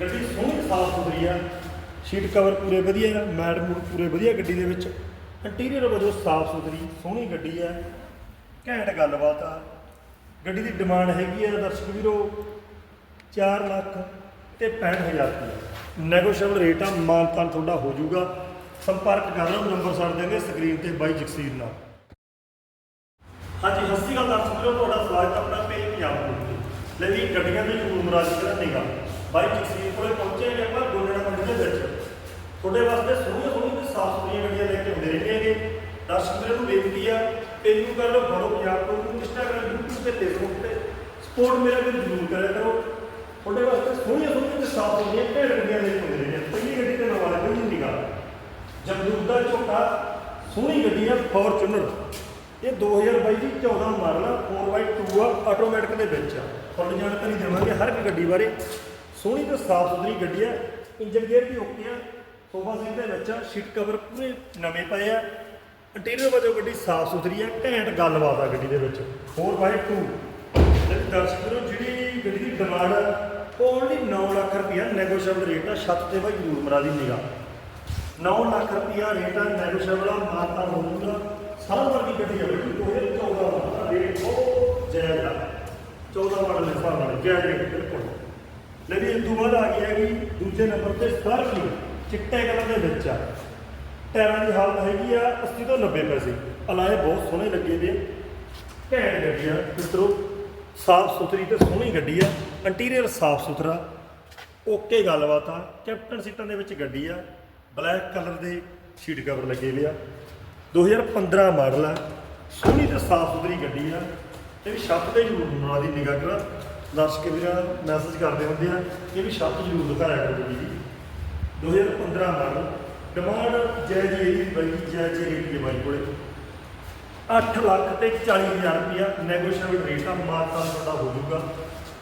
ਗੱਡੀ ਸੋਹਣੀ ਸਾਫ਼ ਸੁਥਰੀ ਆ। ਸੀਟ ਕਵਰ ਪੂਰੇ ਵਧੀਆ ਮੈਟ ਮੂਡ ਪੂਰੇ ਵਧੀਆ ਗੱਡੀ ਦੇ ਵਿੱਚ। ਇੰਟੀਰੀਅਰ ਵਜੋਂ ਸਾਫ਼ ਸੁਥਰੀ, ਸੋਹਣੀ ਗੱਡੀ ਆ। ਘੈਂਟ ਗੱਲਬਾਤ ਆ। ਗੱਡੀ ਦੀ ਡਿਮਾਂਡ ਹੈਗੀ ਆ ਦਰਸ਼ਕ ਵੀਰੋ 4 ਲੱਖ ਤੇ 65000 ਰੁਪਏ। ਨੈਗੋਸ਼ੀਏਬਲ ਰੇਟ ਆ ਮਾਨਤਾਨ ਤੁਹਾਡਾ ਹੋ ਜਾਊਗਾ। ਸੰਪਰਕ ਕਰ ਲਓ, ਨੰਬਰ ਛੱਡ ਦੇਵਾਂਗੇ ਸਕਰੀਨ ਤੇ ਬਾਈ ਜਗਸੀਰ ਨਾਲ। ਹਾਂਜੀ, ਸਤਿ ਸ਼੍ਰੀ ਅਕਾਲ ਦਰਸ਼ਕ ਵੀਰੋ, ਤੁਹਾਡਾ ਸਵਾਗਤ ਆਪਣਾ ਪੇਜ ਪੰਜਾਬ ਤੋਂ। ਲੈ ਵੀ ਗੱਡੀਆਂ ਦੇ ਜਰੂਰ ਮਰਾਜ ਕਰਾਂ ਬਾਈ ਜਗਸੀਰ ਕੋਲੇ ਪਹੁੰਚੇ ਨੇ ਆਪਾਂ ਗੋਲੜਾ ਮੰਡੀ ਦੇ ਵਿੱਚ। ਤੁਹਾਡੇ ਵਾਸਤੇ ਸੋਹਣੀਆਂ ਸੋਹਣੀਆਂ ਤੇ ਸਾਫ਼ ਸੁਥਰੀਆਂ ਗੱਡੀਆਂ ਲੈ ਕੇ ਹੁੰਦੇ ਰਹਿੰਦੇ ਹੈਗੇ। ਦਰਸ਼ਕ ਵੀਰੋ ਨੂੰ ਬੇਨਤੀ ਆ ਪੇਜ ਕਰ ਲਓ ਫੋਲੋ ਪੰਜਾਬ ਤੋਂ ਇੰਸਟਾਗ੍ਰਾਮ YouTube ਤੇ Facebook ਤੇ ਸਪੋਰਟ ਮੇਰਾ ਵੀ ਜਰੂਰ ਕਰਿਆ ਕਰੋ। ਤੁਹਾਡੇ ਵਾਸਤੇ ਸੋਹਣੀਆਂ ਸੋਹਣੀਆਂ ਤੇ ਸਾਫ਼ ਸੁਥਰੀਆਂ ਢੇਰ ਗੱਡੀਆਂ ਲੈ ਕੇ ਆਉਂਦੇ ਰਹਿੰਦੇ ਪਹਿਲੀ ਗੱਡੀ ਤੇ ਨਵਾਂ ਕੋਈ ਨਹੀਂ ਨਿਗਾ ਜਮਦੂਤ ਦਾ ਝੋਟਾ, ਸੋਹਣੀ ਗੱਡੀ ਆ ਫੋਰਚੂਨਰ ਇਹ 2022 ਦੀ 14 ਮਾਡਲ ਆ 4x2 ਆ ਆਟੋਮੈਟਿਕ ਦੇ ਵਿੱਚ ਆ। ਫੁੱਲ ਜਾਣਕਾਰੀ ਦੇਵਾਂਗੇ ਹਰ ਇੱਕ ਗੱਡੀ ਬਾਰੇ। ਸੋਹਣੀ ਤੇ ਸਾਫ਼ ਸੁਥਰੀ ਗੱਡੀ ਆ, ਇੰਜਨ ਗੇਅਰ ਵੀ ਓਕੇ ਆ ਸੋਫਾ ਸੀਟ ਦੇ ਵਿੱਚ ਸੀਟ ਕਵਰ ਪੂਰੇ ਨਵੇਂ ਪਏ ਆ ਇੰਟੀਰੀਅਰ ਵਜੋਂ ਗੱਡੀ ਸਾਫ਼ ਸੁਥਰੀ ਆ, ਘੈਂਟ ਗੱਲਬਾਤ ਆ ਗੱਡੀ ਦੇ ਵਿੱਚ। 4x2 ਤੇ? ਦਰਸ਼ਕ ਵੀਰੋ, ਜਿਹੜੀ ਗੱਡੀ ਦੀ ਡਿਮਾਂਡ ਆ ਉਹ ਓਨਲੀ 9 ਲੱਖ ਰੁਪਈਆ ਨੈਗੋਸ਼ੀਏਬਲ ਰੇਟ ਆ, ਛੱਤ ਤੇ ਬਾਈ ਜ਼ਰੂਰ ਮਰਾ ਦੀ ਨਿਗਾ 9 ਲੱਖ ਰੁਪਈਆ ਰੇਟ ਆ ਨੈਗੋਸ਼ੀਏਬਲ ਆ ਮਾਨਤਾ ਹੋਊਗਾ ਸਾਰਾ ਵਰਗੀ ਗੱਡੀ ਆ ਬਈ 2014 ਦਾ ਰੇਟ ਬਹੁਤ ਜਾਇਜ਼ ਆ। 14 ਮਾਡਲ ਦੇ ਹਿਸਾਬ ਨਾਲ, ਜਾਇਜ਼ ਰੇਟ ਬਿਲਕੁਲ। ਲੈ ਇਸ ਤੋਂ ਬਾਅਦ ਆ ਗਈ ਹੈਗੀ, ਦੂਜੇ ਨੰਬਰ ਤੇ ਸਕਾਰਪੀਓ ਚਿੱਟੇ ਕਲਰ ਦੇ ਵਿੱਚ ਆ। ਟਾਇਰਾਂ ਦੀ ਹਾਲਤ ਹੈਗੀ ਆ 80 ਤੋਂ 90 ਪੈਸੇ। ਅਲਾਏ ਬਹੁਤ ਸੋਹਣੇ ਲੱਗੇ ਨੇ। ਘੈਂਟ ਗੱਡੀ ਆ, ਮਿੱਤਰੋ। ਸਾਫ਼ ਸੁਥਰੀ ਤੇ ਸੋਹਣੀ ਗੱਡੀ ਆ। ਇੰਟੀਰੀਅਰ ਸਾਫ਼ ਸੁਥਰਾ। ਓਕੇ ਗੱਲਬਾਤ ਆ। ਕੈਪਟਨ ਸੀਟਾਂ ਦੇ ਵਿੱਚ ਗੱਡੀ ਆ। ਬਲੈਕ ਕਲਰ ਦੇ ਸ਼ੀਟ ਕਵਰ ਲੱਗੇ ਹੋਏ ਆ। 2015 ਮਾਡਲ ਆ। ਸੋਹਣੀ ਤੇ ਸਾਫ਼ ਸੁਥਰੀ ਗੱਡੀ ਆ। ਇਹ ਛੱਤ ਤੇ ਜ਼ਰੂਰ ਬਣਾ ਦੀ ਨਿਗਾਹ ਕਰਾਂ। ਦਰਸ਼ਕ ਵੀਰਾਂ ਮੈਸੇਜ ਕਰਦੇ ਹੁੰਦੇ ਆ ਕਿ ਵੀ ਛੱਤ ਜ਼ਰੂਰ ਦਿਖਾਇਆ ਕਰੋ ਗੱਡੀ ਦੀ 2015 ਮਾਡਲ ਡਿਮਾਂਡ ਜੈ ਜੀ ਇਹਦੀ ਬਈ, ਜੈ ਜੀ ਰੇਟ ਦੀ ਬਾਈ ਕੋਲੇ। 8 ਲੱਖ ਤੇ 40000 ਰੁਪਇਆ ਨੈਗੋਸ਼ੀਏਬਲ ਰੇਟ ਆ ਮਾਰਤਾ ਤੁਹਾਡਾ ਹੋ ਜਾਊਗਾ।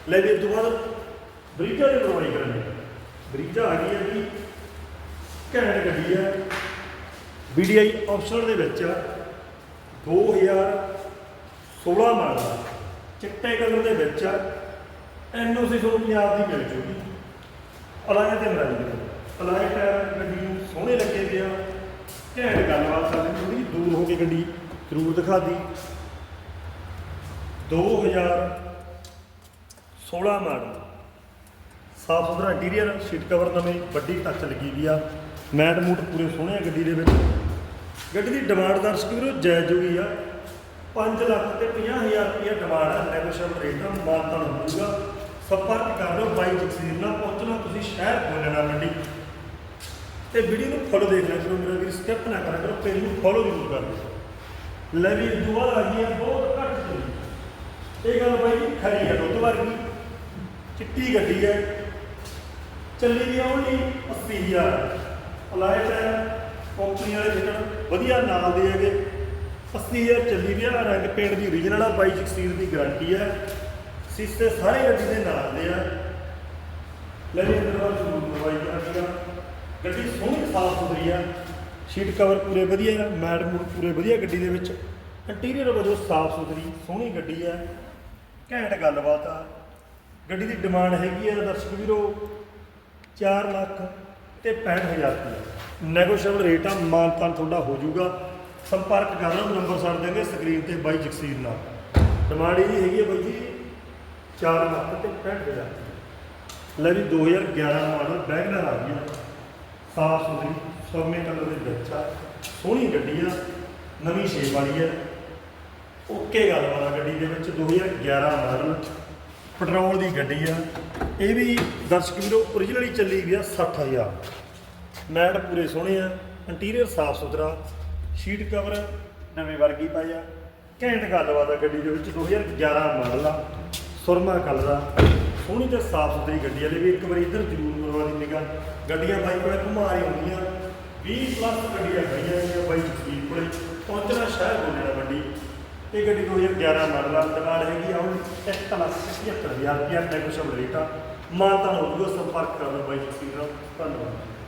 ਲੈ ਵੀ ਤੋਂ ਬਾਅਦ ਬਰੀਜਾ ਦੀ ਪ੍ਰੋਵਾਈਡ ਕਰਾਂਗੇ ਬਰੀਜਾ ਆ ਗਈ ਹੈ ਜੀ, ਘੈਂਟ ਗੱਡੀ ਹੈ ਵੀਡੀਆਈ ਆਪਸ਼ਨਲ ਦੇ ਵਿੱਚ ਆ 2016 ਮਾਡਲ, ਚਿੱਟੇ ਕਲਰ ਦੇ ਵਿੱਚ ਐਨਓਸੀ ਤੁਹਾਨੂੰ ਪੰਜਾਬ ਦੀ ਮਿਲ ਜੂਗੀ। ਅਲਾਇਆ ਤੇ ਮਰਾਈ ਦੇ ਅਲਾਇਆ ਟਾਇਰ ਗੱਡੀ ਨੂੰ ਸੋਹਣੇ ਲੱਗੇ ਪਏ ਆ ਘੈਂਟ ਗੱਲਬਾਤ ਸਾਡੀ ਥੋੜੀ ਦੂਰ ਹੋ ਕੇ ਗੱਡੀ ਜ਼ਰੂਰ ਦਿਖਾ ਦੀ। 2016 ਮਾਡਲ ਸਾਫ਼ ਸੁਥਰਾ ਇੰਟੀਰੀਅਰ ਸੀਟ ਕਵਰ ਨਵੇਂ, ਵੱਡੀ ਟੱਚ ਲੱਗੀ ਵੀ ਆ। ਮੈਟ ਮੂਟ ਪੂਰੇ ਸੋਹਣੇ ਆ ਗੱਡੀ ਦੇ ਵਿੱਚ। ਗੱਡੀ ਦੀ ਡਿਮਾਂਡ ਦਰਸ਼ਕ ਵੀਰੋ ਜਾਇਜ਼ ਹੋਈ ਆ। 5 ਲੱਖ ਤੇ 50000 ਰੁਪਏ ਡਿਮਾਂਡ ਆ। ਨੈਗੋਸ਼ੀਏਬਲ ਰੇਟ ਆ। ਮਾਨਤਾਨ ਹੋਊਗਾ ਸੰਪਰਕ ਕਰ ਲਓ ਬਾਈ ਜਗਸੀਰ ਨਾਲ ਪਹੁੰਚਣਾ ਤੁਸੀਂ ਸ਼ਹਿਰ ਬੋਲਣਾ ਮੰਡੀ ਤੇ ਵੀਡੀਓ ਨੂੰ ਫੋਲੋ ਦੇਖ ਲਿਆ ਚਲੋ ਮੇਰਾ ਵੀਰ ਸਕਿਪ ਨਾ ਕਰਿਆ ਕਰੋ ਪੇਜ ਨੂੰ ਫੋਲੋ ਜ਼ਰੂਰ ਕਰ ਲਓ। ਲੈ ਵੀ ਦੁਆ ਤੋਂ ਗਈ ਹੈ, ਬਹੁਤ ਘੱਟ ਚੱਲੀ ਇਹ ਗੱਲ ਬਾਈ ਜੀ ਖਰੀ ਹੈ, ਦੁੱਧ ਵਰਗੀ। ਚਿੱਟੀ ਗੱਡੀ ਹੈ। ਚੱਲੀ ਵੀ ਓਨਲੀ 80000 ਅਲਾਇਟ ਹੈ ਕੰਪਨੀ ਵਾਲੇ ਜਿੱਦਣ ਵਧੀਆ ਨਾਲ ਦੇ ਹੈਗੇ। 80000 ਚੱਲੀ ਵੀ ਆ ਰੰਗ ਪੇਂਟ ਦੀ ਓਰੀਜਨਲ ਆ, ਬਾਈ ਜਗਸੀਰ ਦੀ ਗਾਰੰਟੀ ਹੈ। ਸੀਸੇ ਸਾਰੇ ਗੱਡੀ ਦੇ ਨਾਲ ਦੇ ਆ। ਲੈ ਵੀ ਅੰਦਰ ਵਾਲ ਜ਼ਰੂਰ ਮੋਬਾਈਲ ਕਰਾਂਗਾ ਗੱਡੀ ਸੋਹਣੀ ਸਾਫ਼ ਸੁਥਰੀ ਆ। ਸੀਟ ਕਵਰ ਪੂਰੇ ਵਧੀਆ ਮੈਟ ਮੂਟ ਪੂਰੇ ਵਧੀਆ ਗੱਡੀ ਦੇ ਵਿੱਚ। ਇੰਟੀਰੀਅਰ ਵਜੋਂ ਸਾਫ਼ ਸੁਥਰੀ, ਸੋਹਣੀ ਗੱਡੀ ਆ। ਘੈਂਟ ਗੱਲਬਾਤ ਆ। ਗੱਡੀ ਦੀ ਡਿਮਾਂਡ ਹੈਗੀ ਆ ਦਰਸ਼ਕ ਵੀਰੋ 4 ਲੱਖ ਤੇ 65000 ਰੁਪਏ। ਨੈਗੋਸ਼ੀਏਬਲ ਰੇਟ ਆ ਮਾਨਤਾਨ ਤੁਹਾਡਾ ਹੋ ਜਾਊਗਾ। ਸੰਪਰਕ ਕਰ ਲਓ, ਨੰਬਰ ਛੱਡ ਦੇਵਾਂਗੇ ਸਕਰੀਨ ਤੇ ਬਾਈ ਜਗਸੀਰ ਨਾਲ। ਡਿਮਾਂਡ ਇਹਦੀ ਹੈਗੀ ਆ ਬਾਈ ਜੀ 4 ਲੱਖ ਤੇ 65000 ਲੈ ਵੀ 2011 ਮਾਡਲ ਵੈਗਨਰ ਆ ਗਈ ਆ ਸਾਫ਼ ਸੁਥਰੀ, ਸੋਮੇ ਕਲਰ ਦੇ ਵਿੱਚ ਆ। ਸੋਹਣੀ ਗੱਡੀ ਆ ਨਵੀਂ ਸ਼ੇਪ ਵਾਲੀ ਆ। ਓਕੇ ਗੱਲ ਵਾਲਾ ਗੱਡੀ ਦੇ ਵਿੱਚ 2011 ਮਾਡਲ ਪੈਟਰੋਲ ਦੀ ਗੱਡੀ ਆ। ਇਹ ਵੀ ਦਰਸ਼ਕ ਵੀਰੋ ਓਰੀਜਨਲੀ ਚੱਲੀ ਵੀ ਆ 60000 ਮੈਟ ਪੂਰੇ ਸੋਹਣੇ ਆ ਇੰਟੀਰੀਅਰ ਸਾਫ਼ ਸੁਥਰਾ ਸ਼ੀਟ ਕਵਰ ਨਵੇਂ ਵਰਗੀ ਪਾਇਆ ਘੈਂਟ ਗੱਲਬਾਤ ਆ ਗੱਡੀ ਦੇ ਵਿੱਚ 2011 ਮਾਡਲ ਆ। ਸੁਰਮਾ ਕਲਰ ਆ ਸੋਹਣੀ ਤੇ ਸਾਫ਼ ਸੁਥਰੀ ਗੱਡੀ ਆ ਵੀ ਇੱਕ ਵਾਰੀ ਇੱਧਰ ਜ਼ਰੂਰ ਮਰਵਾ ਦੀ ਨਿਗਾ ਗੱਡੀਆਂ ਬਾਈ ਕੋਲੇ ਘੁਮਾ ਰਹੀ ਹੁੰਦੀਆਂ 20 ਪਲੱਸ ਗੱਡੀਆਂ ਖੜੀਆਂ ਨੇ ਬਾਈ ਜਸਵੀਰ ਕੋਲੇ, ਪਹੁੰਚਣਾ ਸ਼ਹਿਰ ਬੋਲਣਾ ਮੰਡੀ। ਇਹ ਗੱਡੀ 2011 ਮਾਡਲ ਆ ਦੁਕਾਨ ਹੈਗੀ ਆ ਹੁਣ 1 ਲੱਖ 75000 ਰੁਪਇਆ ਨੈਗੋਸ਼ੀਏਬਲ ਰੇਟ ਆ। ਮਾਨਤਾ ਹੋ ਜੂਗਾ ਸੰਪਰਕ ਕਰ ਲਓ ਬਾਈ ਜਸਵੀਰ ਨਾਲ ਧੰਨਵਾਦ।